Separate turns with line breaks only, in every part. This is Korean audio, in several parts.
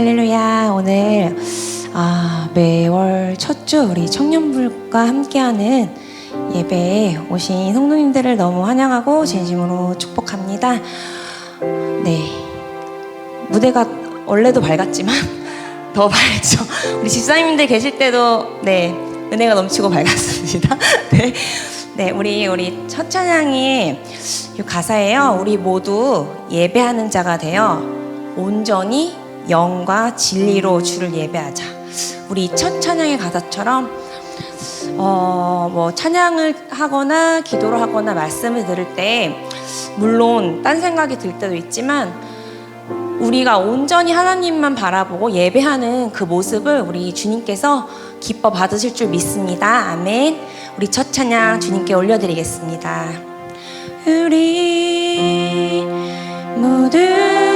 할렐루야. 오늘 아, 매월 첫 주 우리 청년부가 함께하는 예배에 오신 성도님들을 너무 환영하고 진심으로 축복합니다. 네. 무대가 원래도 밝았지만 더 밝죠. 우리 집사님들 계실 때도 네. 은혜가 넘치고 밝았습니다. 네. 네, 우리 우리 첫 찬양이 이 가사예요. 우리 모두 예배하는 자가 되어 온전히 영과 진리로 주를 예배하자. 우리 첫 찬양의 가사처럼 어, 뭐 찬양을 하거나 기도를 하거나 말씀을 들을 때 물론 딴 생각이 들 때도 있지만 우리가 온전히 하나님만 바라보고 예배하는 그 모습을 우리 주님께서 기뻐 받으실 줄 믿습니다. 아멘. 우리 첫 찬양 주님께 올려드리겠습니다. 우리 모두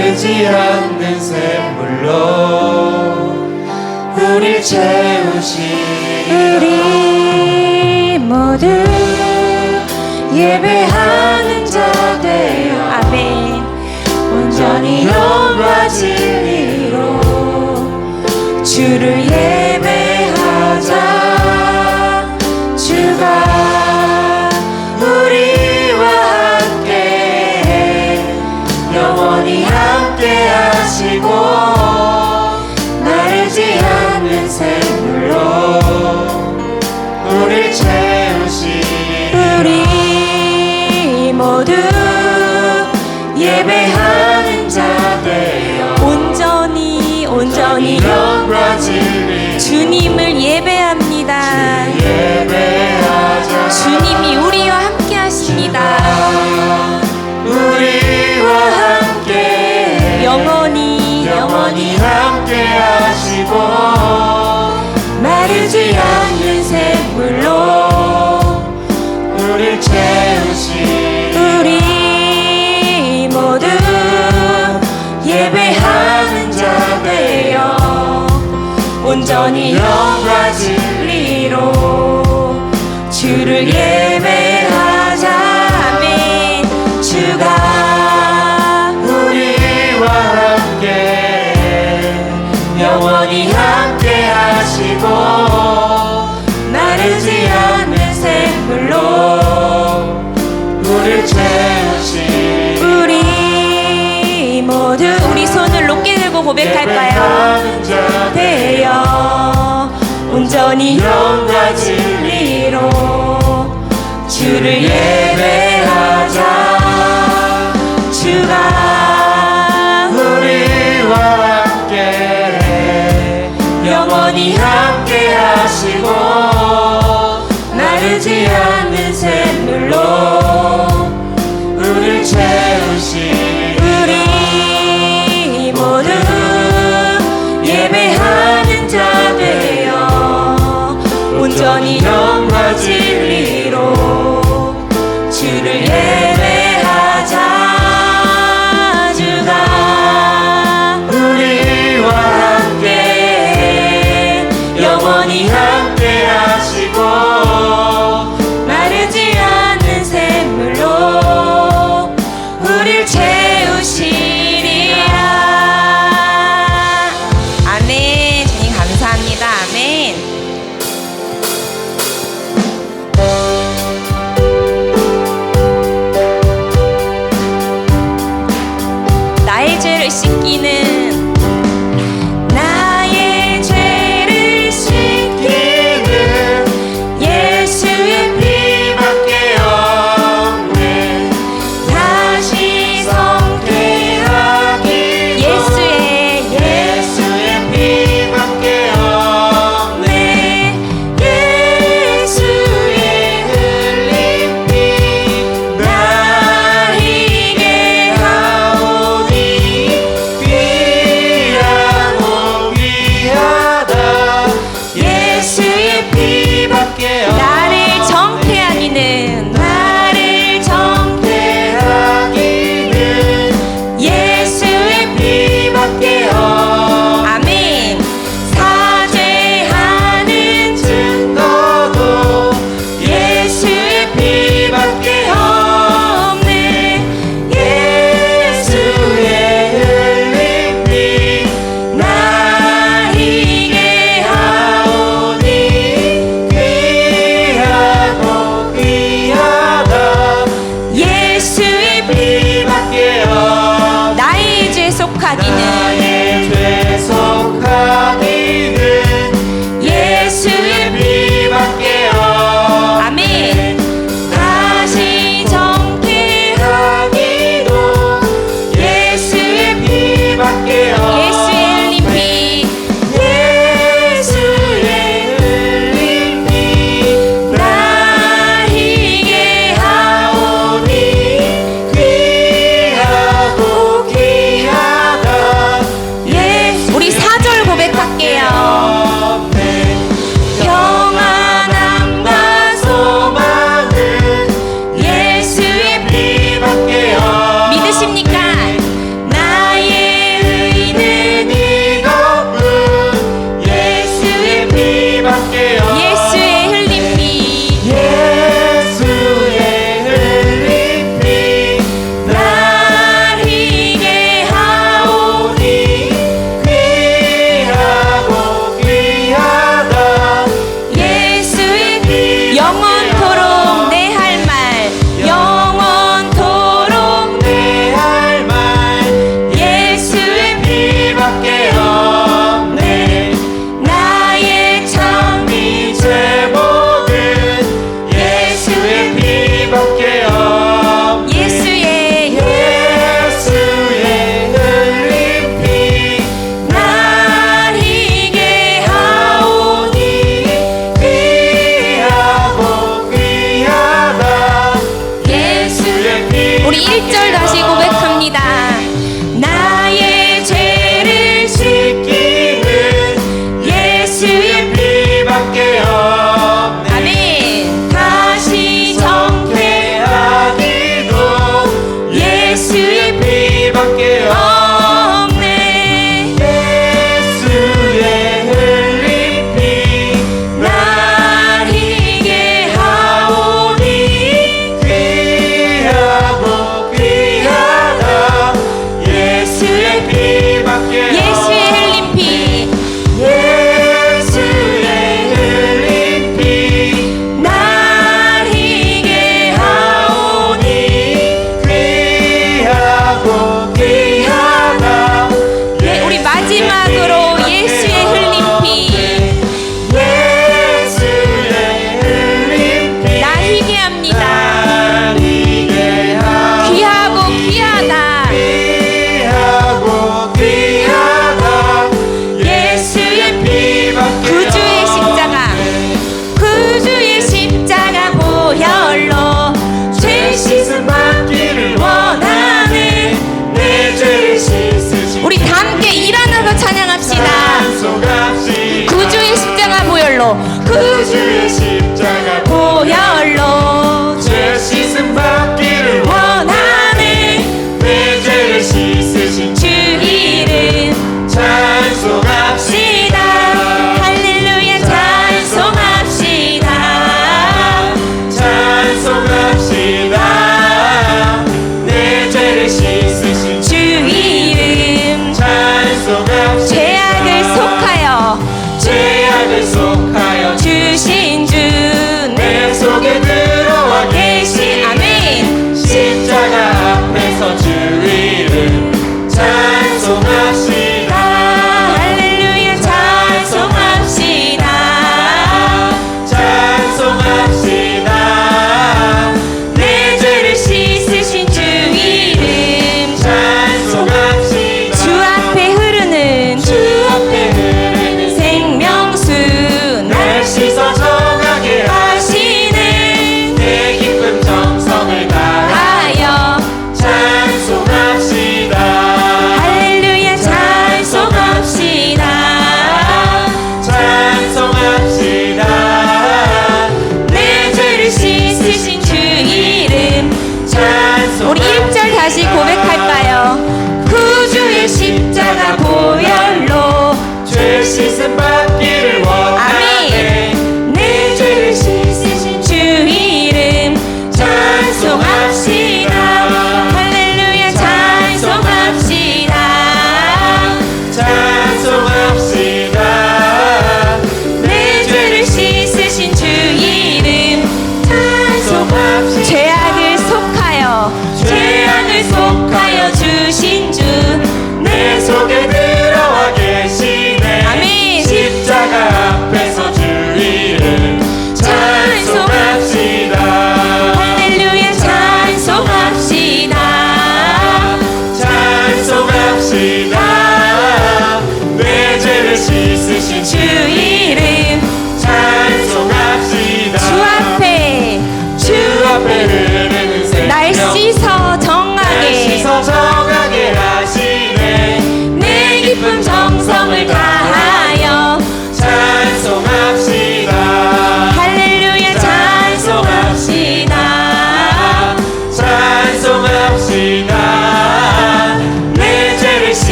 마르지 않는 샘물로 우릴 채우시리
우리 모두 예배하는 자 되어 아멘. 온전히 영과 진리로 주를 예배 예배하는 자 되어 온전히 온전히
영과 진리
주님을 예배합니다.
예배하자
주님이 우리 온전히 영과 진리로 주를 예배하자 아멘 주가
우리와 함께
영원히 함께 하시고 마르지 않는 샘물로
우릴 채우시리
우리 모두 우리 손을 높게 들고 고백할까요? 온전히 영과 진리로 주를 예배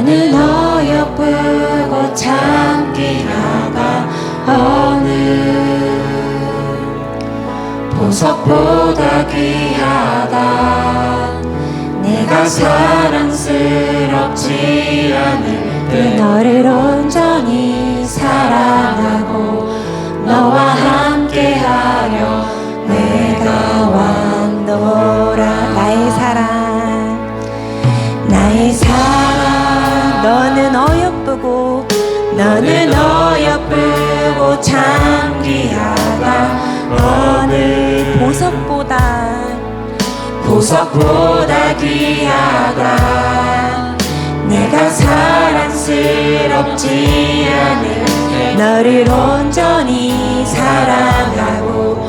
너는 어여쁘고 참 귀하다 어느 보석보다 귀하다. 내가
사랑스럽지 않을 때
너를 온전히 사랑하고 너와 함께하려 내가 왔노 어여쁘고 너는 어여쁘고 참 귀하다. 어느 보석보다 보석보다 귀하다. 내가 사랑스럽지 않을 때 너를 온전히 사랑하고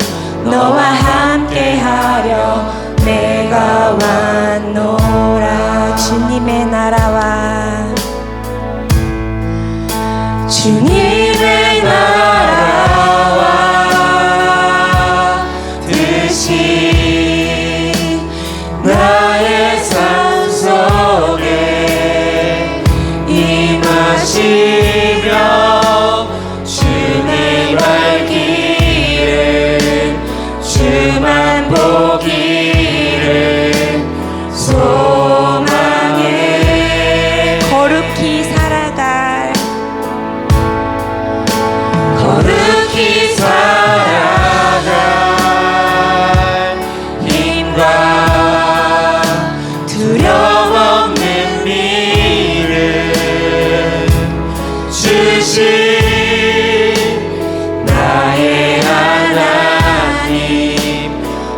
주신 나의 하나님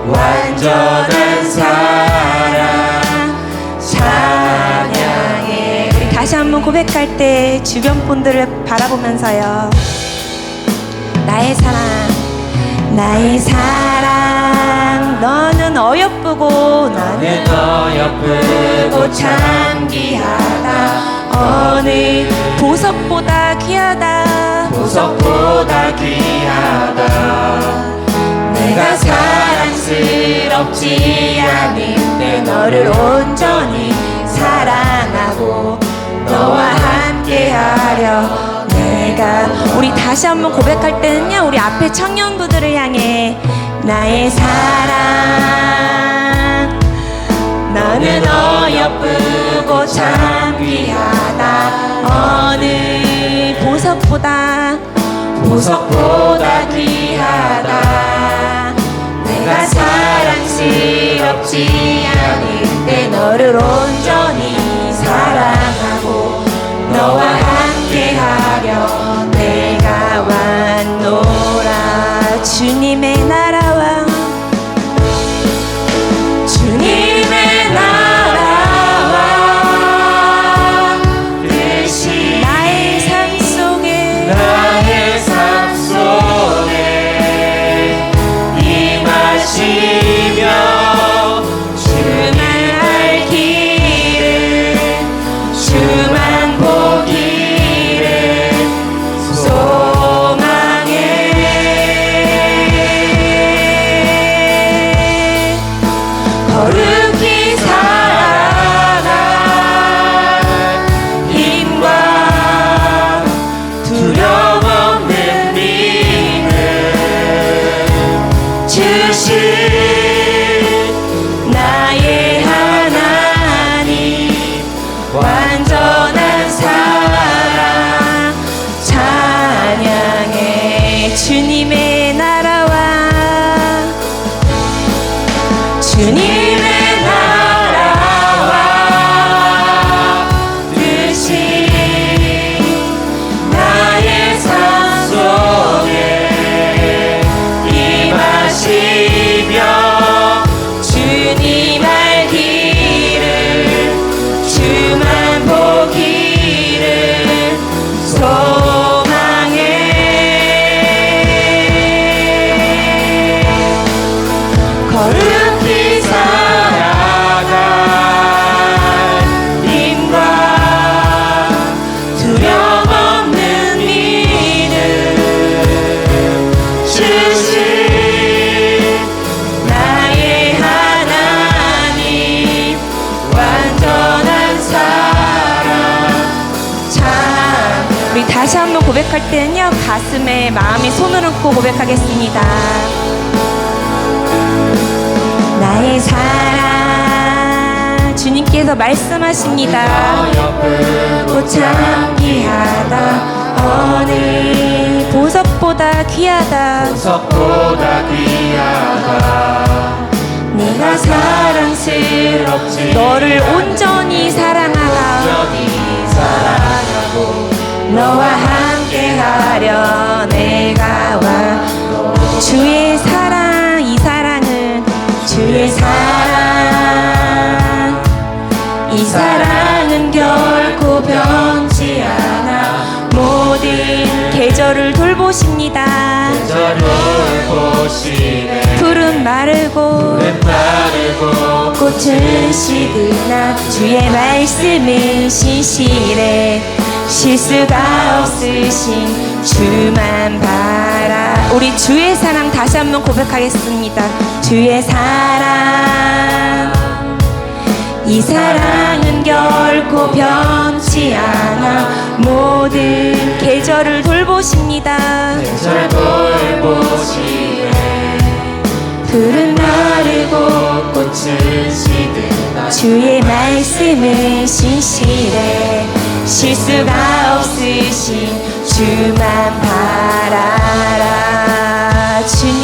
완전한 사랑 찬양해. 우리 다시 한번 고백할 때 주변 분들을 바라보면서요. 나의 사랑 나의 사랑 너는 어여쁘고 나는 어여쁘고 참 귀하다. 어느 보석 보다 귀하다.
보석보다 귀하다.
내가 사랑스럽지 때 너를 온전히 사랑하고 너와 함께 하려. 내가 우리 다시 한번 고백할 때는요 우리 앞에 청년부들을 향해 나의 사랑. 너는 어여쁘고 참 귀하다 어느 보석보다 보석보다 귀하다. 내가 사랑스럽지 않을 때 너를 온전히 사랑하고 너와 함께하려 내가 왔노라. 주님의 나라 하십니다. 참기하다. 어느 보석보다 귀하다.
보석보다 귀하다.
내가 사랑스럽지. 너를 온전히 사랑하라.
여기 사랑하고.
너와 함께하려 내가 와. 주의
보시네.
푸른 마르고
마르고
꽃은 시드나 주의 말씀은 신실해. 실수가 없으신 주만 바라. 우리 주의 사랑 다시 한번 고백하겠습니다. 주의 사랑. 이 사랑은 결코 변치 않아. 모든 계절을 돌보십니다.
절 돌보시네
푸른 마르고
꽃은 시드나
주의 말씀은 신실해. 실수가 없으신 주만 바라라. 주님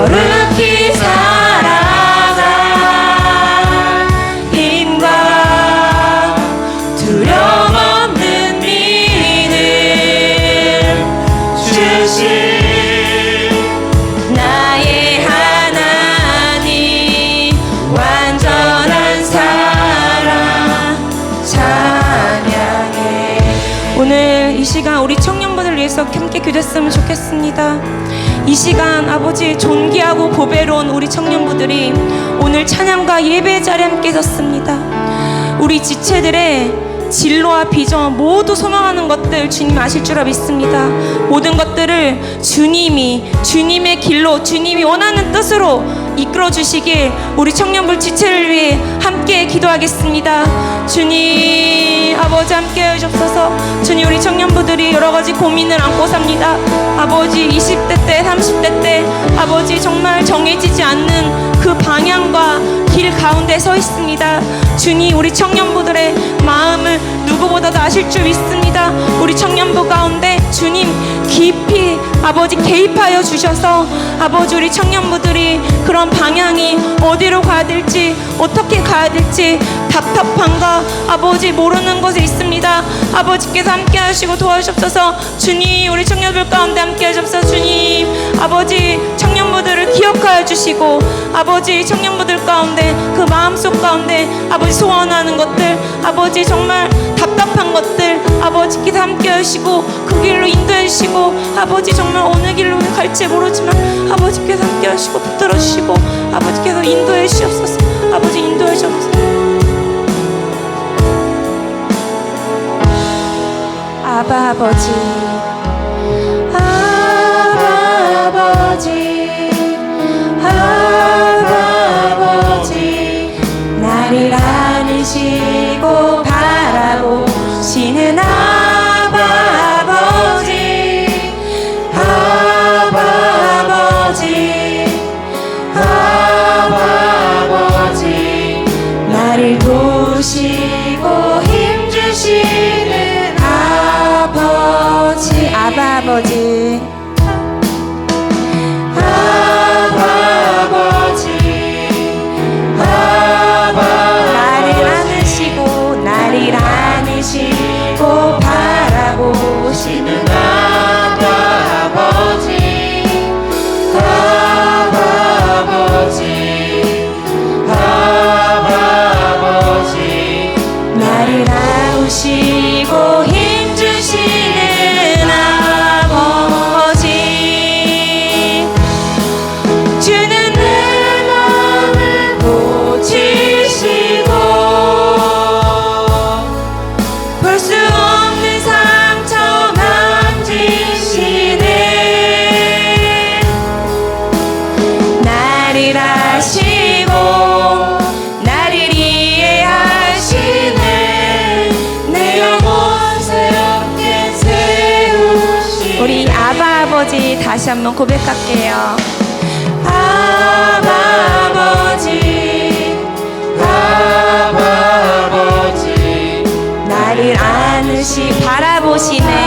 거룩히
살아가
힘과 두려움
없는 믿음
주신 오늘 이 시간 우리 청년분을 위해서 함께 기도했으면 좋겠습니다 이 시간 아버지 존귀하고 보배로운 우리 청년부들이 오늘 찬양과 예배 자리에 함께 섰습니다 우리 지체들의 진로와 비전 모두 소망하는 것들 주님 아실 줄 믿습니다. 모든 것들을 주님이 주님의 길로 주님이 원하는 뜻으로 이끌어 주시길 우리 청년부 지체를 위해 함께 기도하겠습니다. 주님 아버지 함께 해 주옵소서. 주님 우리 청년부들이 여러 가지 고민을 안고 삽니다. 아버지 20대 때 30대 때 아버지 정말 정해지지 않는 그 방향과 길 가운데 서 있습니다. 주님 우리 청년부들의 마음을 누구보다도 아실 줄 믿습니다. 우리 청년부 가운데 주님 깊이 아버지 개입하여 주셔서 아버지 우리 청년부들이 그런 방향이 어디로 가야 될지 어떻게 가야 될지 답답함과 아버지 모르는 곳에 있습니다. 아버지께서 함께 하시고 도와주옵소서 주님 우리 청년들 가운데 함께 하옵소서 주님 아버지 청년부들을 기억하여 주시고 아버지 청년부들 가운데 그 마음속 가운데 아버지 소원하는 것들 아버지 정말 답답한 것들 아버지께서 함께 하시고 그 길로 인도해 주시고 아버지 정말 어느 길로 갈지 모르지만 아버지께서 함께 하시고 붙들어 주시고 아버지께서 인도해 주시옵소서. 아버지 인도해 주옵소서. 아바 아버지 한번 고백할게요. 아버지,
아버지,
나를 안으시 바라보시네.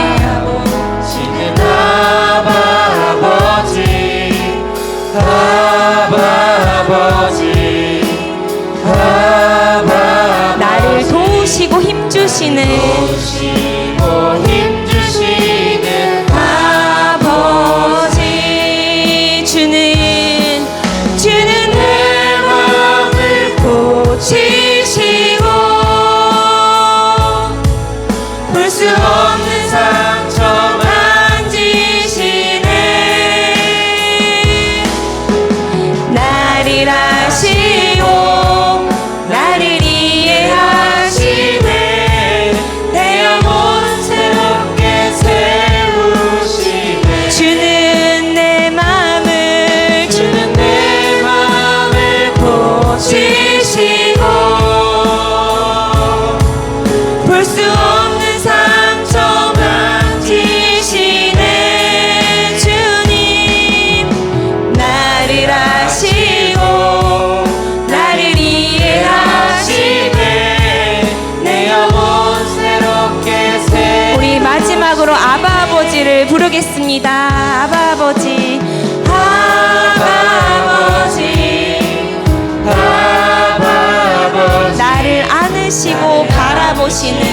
she.